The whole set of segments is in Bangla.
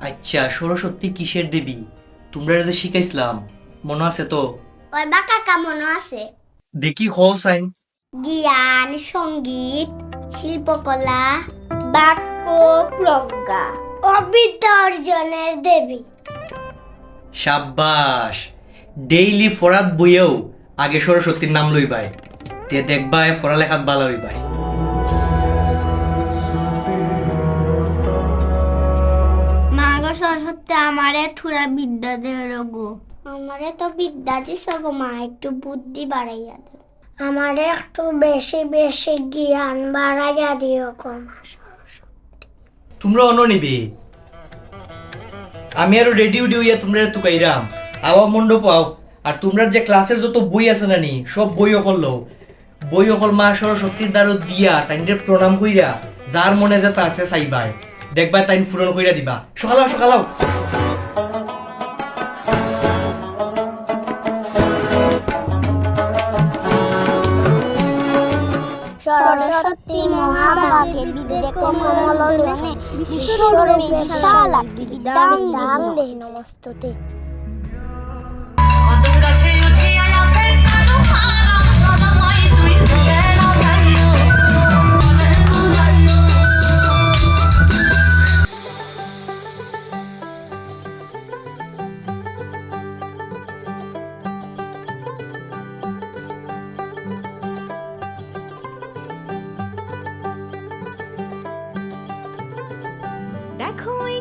আচ্ছা সরস্বতী কিসের দেবী? তোমরা যে শিখাইছিলাম মনে আছে তো? ওই মনে আছে। দেখি হও সাইন জ্ঞান সংগীত শিল্পকলা বাক্য প্রজ্ঞা অবিদ্যা অর্জনের দেবী। সাব্বাস ডেইলি ফরাত বইয়েও আগে সরস্বতীর নাম লইবাই তে দেখবাই পড়ালেখাত ভালো হইবাই। সরস্বতী আমারে থুরা বিদ্যা দে গো। আমারে তো বিদ্যা দিছ গো মা একটু বুদ্ধি বাড়াইয়া দে আমারে একটু বেশি বেশি জ্ঞান বাড়াইয়া দিও গো মা তোমরা অন্য নিবি। আমি আরও রেডি উডি হইয়া তোমরা তুকাইরাম। আওয়া মণ্ডপ আও। আর তোমরা যে ক্লাসের যত বই আছে না নি সব বই অকল লও। বই অকল মা সরস্বতীর দ্বারো দিয়া তাইনরে প্রণাম কইরা যার মনে যেটা আছে চাইবাই। দেখবা তাইন ফুরন কইরা দিবা। সকালাও সকালাও সরস্বতী মহাভাগে বিদ্যে কমলোচনে বিশ্বরূপে বিশাল বিদ্যাং দাং দে নমস্তুতে।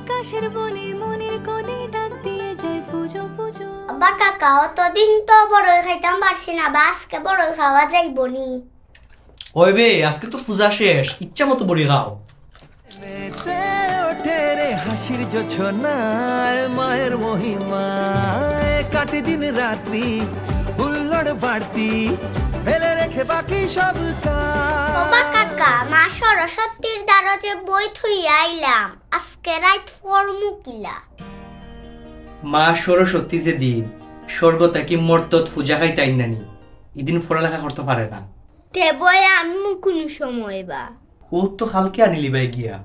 দেখো এই কাশের বনে মনের কোণে ডাক দিয়ে যায় পুজো পুজো। বা কাকা অতদিন তো বড়ই খাইতাম পারছি না বা আজকে বড়ই খাওয়া যাইব নি। হইবে আজকে তো পূজা শেষ ইচ্ছা মতো বড়ি খাও। হাসির জোছনায় মায়ের মহিমায় কাটে দিন রাত্রি হুল্লোড় বাড়তি ফেলে রেখে বাকি সব কাজ। কাকা মা সরস্বতীর দ্বারা যে বই থুইয়া আইলাম। আজকে রাইট ফর্মু কিলা। মা সরস্বতী যে দিন স্বর্গতা কি মর্তত পূজা খাইতাই নানি। এদিন পড়ালেখা করতে পারে না। তে বই আনমু কোন সময় বা। ও তো কালকে আনিলি বাই গিয়া।